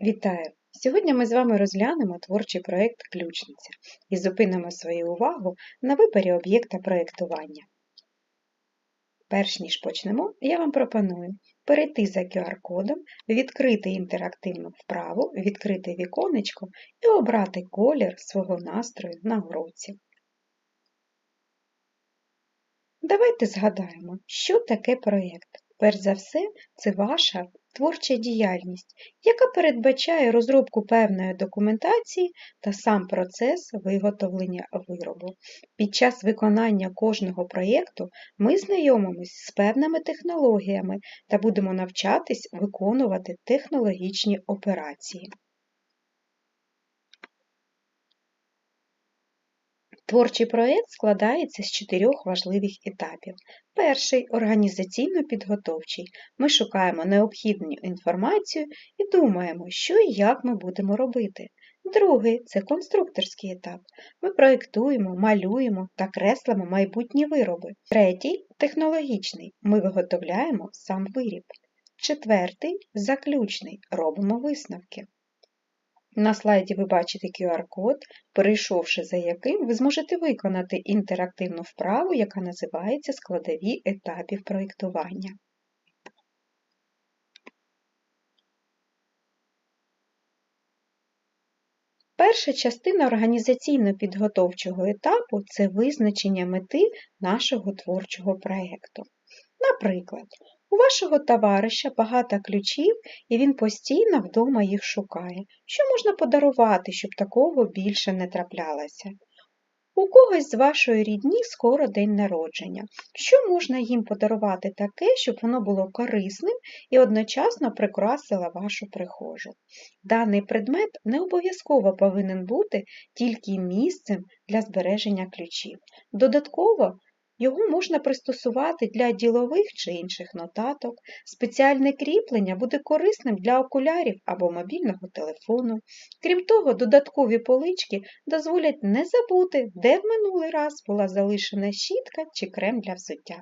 Вітаю! Сьогодні ми з вами розглянемо творчий проєкт Ключниця і зупинимо свою увагу на виборі об'єкта проєктування. Перш ніж почнемо, я вам пропоную перейти за QR-кодом, відкрити інтерактивну вправу, відкрити віконечко і обрати колір свого настрою на уроці. Давайте згадаємо, що таке проєкт. Перш за все, це ваша творча діяльність, яка передбачає розробку певної документації та сам процес виготовлення виробу. Під час виконання кожного проєкту ми знайомимось з певними технологіями та будемо навчатись виконувати технологічні операції. Творчий проєкт складається з чотирьох важливих етапів. Перший організаційно-підготовчий. Ми шукаємо необхідну інформацію і думаємо, що і як ми будемо робити. Другий це конструкторський етап. Ми проєктуємо, малюємо та креслимо майбутні вироби. Третій технологічний. Ми виготовляємо сам виріб. Четвертий заключний. Робимо висновки. На слайді ви бачите QR-код, перейшовши за яким, ви зможете виконати інтерактивну вправу, яка називається складові етапів проєктування. Перша частина організаційно-підготовчого етапу це визначення мети нашого творчого проєкту. Наприклад, у вашого товариша багато ключів, і він постійно вдома їх шукає. Що можна подарувати, щоб такого більше не траплялося? У когось з вашої рідні скоро день народження. Що можна їм подарувати таке, щоб воно було корисним і одночасно прикрасило вашу прихожу? Даний предмет не обов'язково повинен бути тільки місцем для збереження ключів. Додатково його можна пристосувати для ділових чи інших нотаток. Спеціальне кріплення буде корисним для окулярів або мобільного телефону. Крім того, додаткові полички дозволять не забути, де в минулий раз була залишена щітка чи крем для взуття.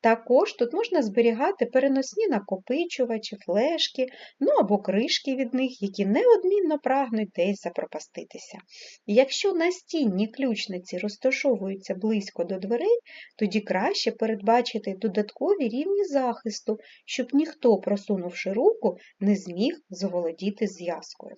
Також тут можна зберігати переносні накопичувачі, флешки, ну або кришки від них, які неодмінно прагнуть десь запропаститися. якщо настінні ключниці розташовуються близько до дверей, тоді краще передбачити додаткові рівні захисту, щоб ніхто, просунувши руку, не зміг заволодіти зв'язкою.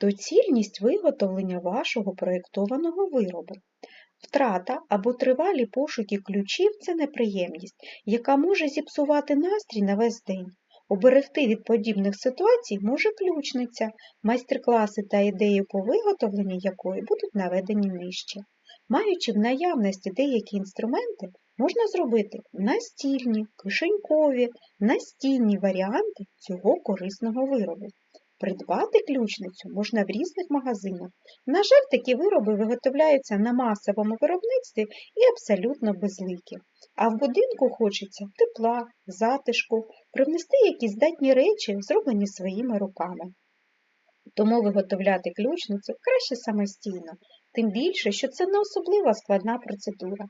Доцільність виготовлення вашого проєктованого виробу. Втрата або тривалі пошуки ключів це неприємність, яка може зіпсувати настрій на весь день. Оберегти від подібних ситуацій може ключниця, майстер-класи та ідеї по виготовленню якої будуть наведені нижче. Маючи в наявності деякі інструменти, можна зробити настільні, кишенькові, настінні варіанти цього корисного виробу. Придбати ключницю можна в різних магазинах. На жаль, такі вироби виготовляються на масовому виробництві і абсолютно безликі. А в будинку хочеться тепла, затишку, привнести якісь здатні речі, зроблені своїми руками. Тому виготовляти ключницю краще самостійно, тим більше, що це не особливо складна процедура.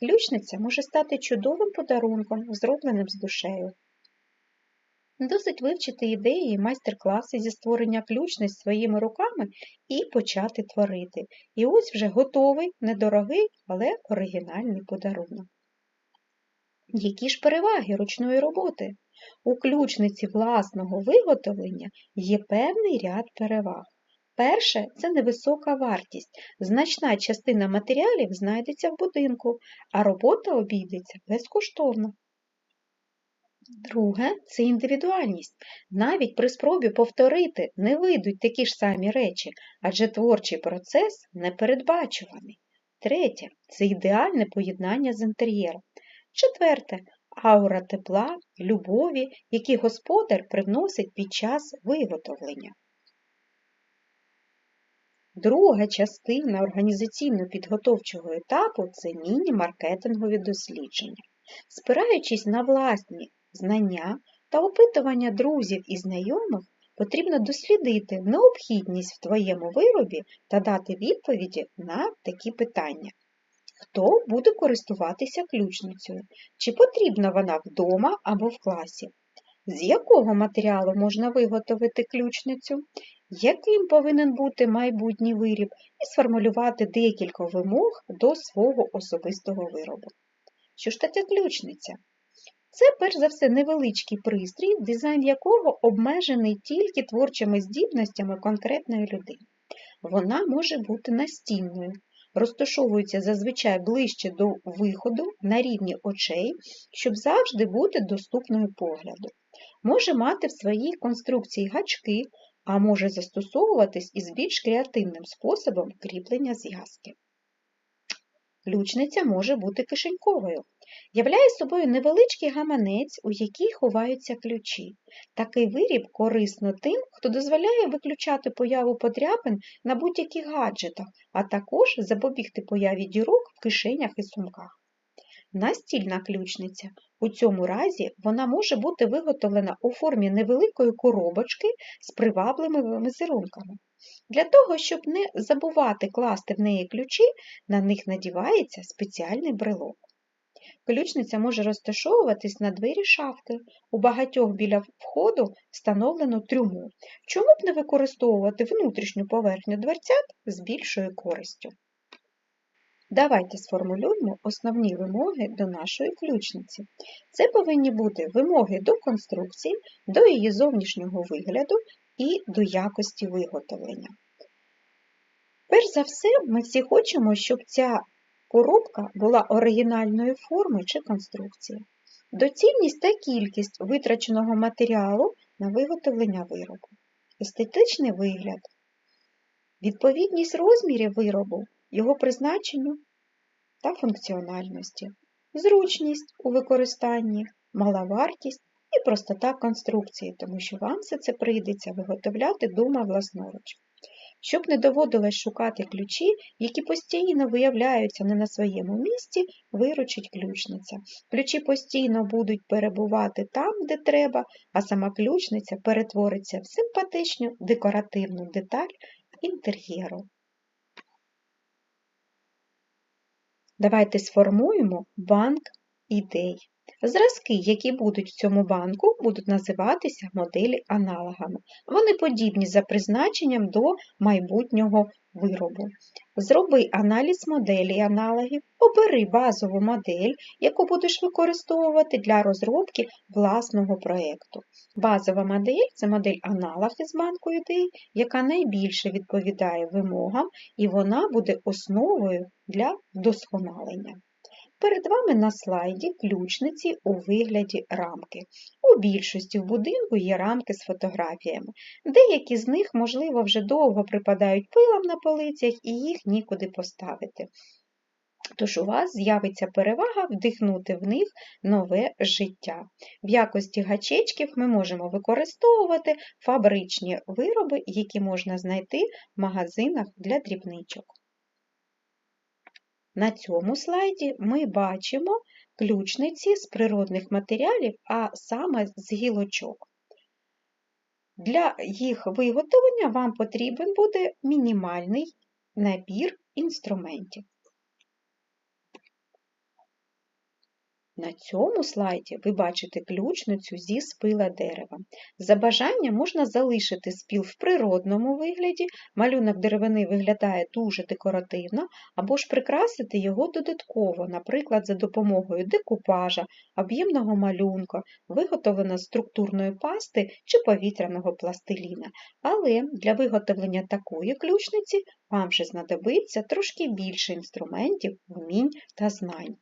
Ключниця може стати чудовим подарунком, зробленим з душею. Досить вивчити ідеї майстер-класи зі створення ключниць своїми руками і почати творити. І ось вже готовий, недорогий, але оригінальний подарунок. Які ж переваги ручної роботи? У ключниці власного виготовлення є певний ряд переваг. Перше це невисока вартість. Значна частина матеріалів знайдеться в будинку, а робота обійдеться безкоштовно. Друге це індивідуальність. Навіть при спробі повторити не вийдуть такі ж самі речі, адже творчий процес непередбачуваний. Третє це ідеальне поєднання з інтер'єром. Четверте аура тепла, любові, які господар привносить під час виготовлення. Друга частина організаційно-підготовчого етапу це міні-маркетингові дослідження. Спираючись на власні знання та опитування друзів і знайомих потрібно дослідити необхідність в твоєму виробі та дати відповіді на такі питання. Хто буде користуватися ключницею? Чи потрібна вона вдома або в класі? з якого матеріалу можна виготовити ключницю, яким повинен бути майбутній виріб, і сформулювати декілька вимог до свого особистого виробу. Що ж таке ключниця? Це, перш за все, невеличкий пристрій, дизайн якого обмежений тільки творчими здібностями конкретної людини. Вона може бути настінною, розташовується зазвичай ближче до виходу на рівні очей, щоб завжди бути доступною погляду. Може мати в своїй конструкції гачки, а може застосовуватись із більш креативним способом кріплення зв'язки. Ключниця може бути кишеньковою. Являє собою невеличкий гаманець, у який ховаються ключі. Такий виріб корисно тим, хто дозволяє виключати появу подряпин на будь-яких гаджетах, а також запобігти появі дірок в кишенях і сумках. Настільна ключниця. У цьому разі вона може бути виготовлена у формі невеликої коробочки з привабливими візерунками. Для того, щоб не забувати класти в неї ключі, на них надівається спеціальний брелок. Ключниця може розташовуватись на двері шафки. У багатьох біля входу встановлено трюму. Чому б не використовувати внутрішню поверхню дверцят з більшою користю? Давайте сформулюємо основні вимоги до нашої ключниці. Це повинні бути вимоги до конструкції, до її зовнішнього вигляду і до якості виготовлення. Перш за все, ми всі хочемо, щоб ця коробка була оригінальної форми чи конструкції. Доцільність та кількість витраченого матеріалу на виготовлення виробу, естетичний вигляд, відповідність розмірів виробу, його призначенню та функціональності, зручність у використанні, мала вартість простота конструкції, тому що вам все це прийдеться виготовляти дома власноруч. Щоб не доводилось шукати ключі, які постійно виявляються не на своєму місці, виручить ключниця. Ключі постійно будуть перебувати там, де треба, а сама ключниця перетвориться в симпатичну декоративну деталь інтер'єру. Давайте сформуємо банк ідей. Зразки, які будуть в цьому банку, будуть називатися моделі аналогами. Вони подібні за призначенням до майбутнього виробу. Зроби аналіз моделі аналогів, обери базову модель, яку будеш використовувати для розробки власного проєкту. Базова модель це модель аналог із банку ідей, яка найбільше відповідає вимогам, і вона буде основою для вдосконалення. Перед вами на слайді ключниці у вигляді рамки. У більшості в будинку є рамки з фотографіями. Деякі з них, можливо, вже довго припадають пилом на полицях і їх нікуди поставити. Тож у вас з'явиться перевага вдихнути в них нове життя. В якості гачечків ми можемо використовувати фабричні вироби, які можна знайти в магазинах для дрібничок. На цьому слайді ми бачимо ключниці з природних матеріалів, а саме з гілочок. Для їх виготовлення вам потрібен буде мінімальний набір інструментів. На цьому слайді ви бачите ключницю зі спила дерева. За бажанням можна залишити спіл в природному вигляді, малюнок деревини виглядає дуже декоративно, або ж прикрасити його додатково, наприклад, за допомогою декупажа, об'ємного малюнка, виготовлено структурної пасти чи повітряного пластиліна. Але для виготовлення такої ключниці вам вже знадобиться трошки більше інструментів, вмінь та знань.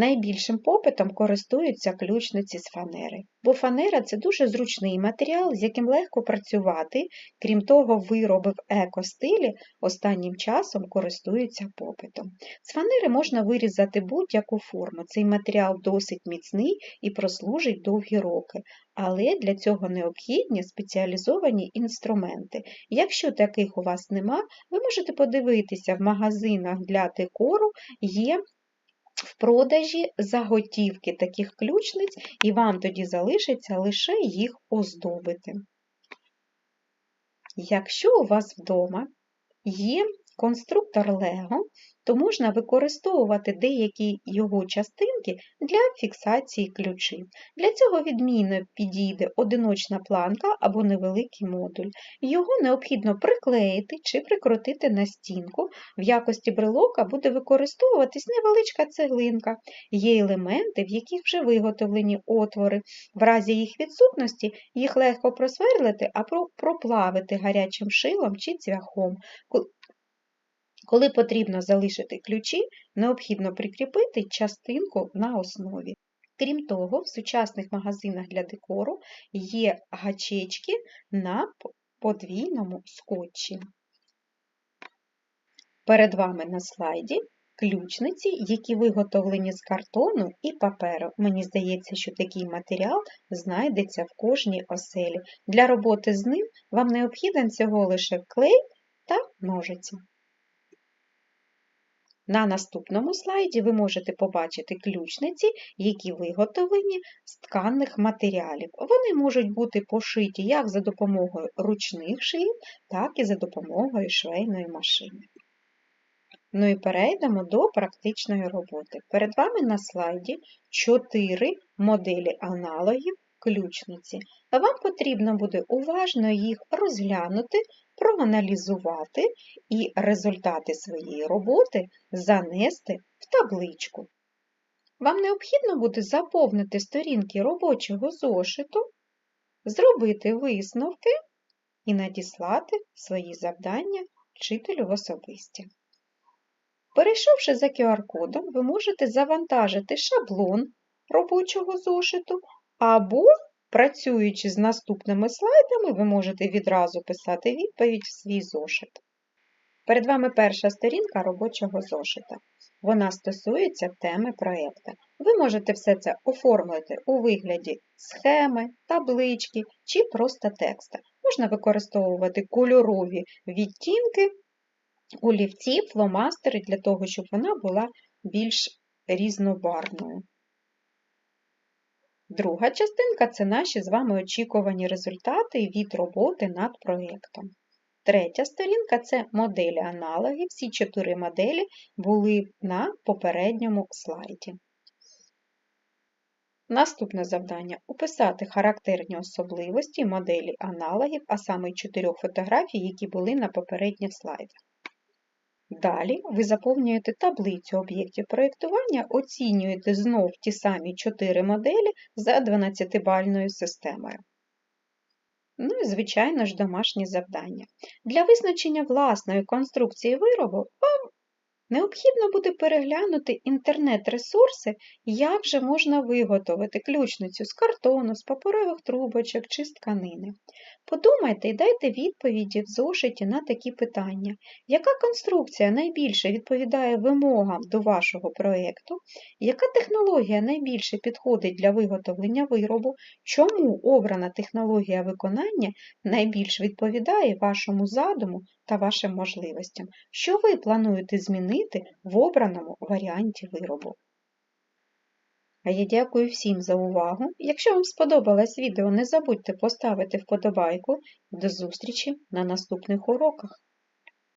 Найбільшим попитом користуються ключниці з фанери, бо фанера це дуже зручний матеріал, з яким легко працювати, крім того, вироби в еко-стилі останнім часом користуються попитом. З фанери можна вирізати будь-яку форму. Цей матеріал досить міцний і прослужить довгі роки, але для цього необхідні спеціалізовані інструменти. Якщо таких у вас нема, ви можете подивитися в магазинах для декору є в продажі заготівки таких ключниць, і вам тоді залишиться лише їх оздобити. Якщо у вас вдома є конструктор Лего, то можна використовувати деякі його частинки для фіксації ключів. Для цього відмінно підійде одиночна планка або невеликий модуль. Його необхідно приклеїти чи прикрутити на стінку. В якості брелока буде використовуватись невеличка цеглинка. Є елементи, в яких вже виготовлені отвори. В разі їх відсутності їх легко просверлити або проплавити гарячим шилом чи цвяхом. Коли потрібно залишити ключі, необхідно прикріпити частинку на основі. Крім того, в сучасних магазинах для декору є гачечки на подвійному скотчі. Перед вами на слайді ключниці, які виготовлені з картону і паперу. Мені здається, що такий матеріал знайдеться в кожній оселі. Для роботи з ним вам необхіден всього лише клей та ножиці. На наступному слайді ви можете побачити ключниці, які виготовлені з тканних матеріалів. Вони можуть бути пошиті як за допомогою ручних шиїв, так і за допомогою швейної машини. Ну і перейдемо до практичної роботи. Перед вами на слайді 4 моделі аналогів ключниці. Вам потрібно буде уважно їх розглянути, проаналізувати і результати своєї роботи занести в табличку. Вам необхідно буде заповнити сторінки робочого зошиту, зробити висновки і надіслати свої завдання вчителю в особисті. Перейшовши за QR-кодом, ви можете завантажити шаблон робочого зошиту або Працюючи з наступними слайдами, ви можете відразу писати відповідь в свій зошит. Перед вами перша сторінка робочого зошита. Вона стосується теми проєкту. Ви можете все це оформити у вигляді схеми, таблички чи просто текста. Можна використовувати кольорові відтінки, олівці, фломастери для того, щоб вона була більш різнобарвною. Друга частинка це наші з вами очікувані результати від роботи над проєктом. Третя сторінка це моделі аналоги. Всі чотири моделі були на попередньому слайді. Наступне завдання описати характерні особливості моделі аналогів, а саме чотирьох фотографій, які були на попередніх слайдах. Далі ви заповнюєте таблицю об'єктів проєктування, оцінюєте знов ті самі 4 моделі за 12-бальною системою. Ну і, звичайно ж, домашні завдання. Для визначення власної конструкції виробу вам Необхідно буде переглянути інтернет-ресурси, як же можна виготовити ключницю з картону, з паперових трубочок чи з тканини. Подумайте і дайте відповіді в зошиті на такі питання. Яка конструкція найбільше відповідає вимогам до вашого проєкту? Яка технологія найбільше підходить для виготовлення виробу? Чому обрана технологія виконання найбільш відповідає вашому задуму та вашим можливостям? Що ви плануєте змінити в обраному варіанті виробу? А я дякую всім за увагу. Якщо вам сподобалось відео, не забудьте поставити вподобайку. До зустрічі на наступних уроках!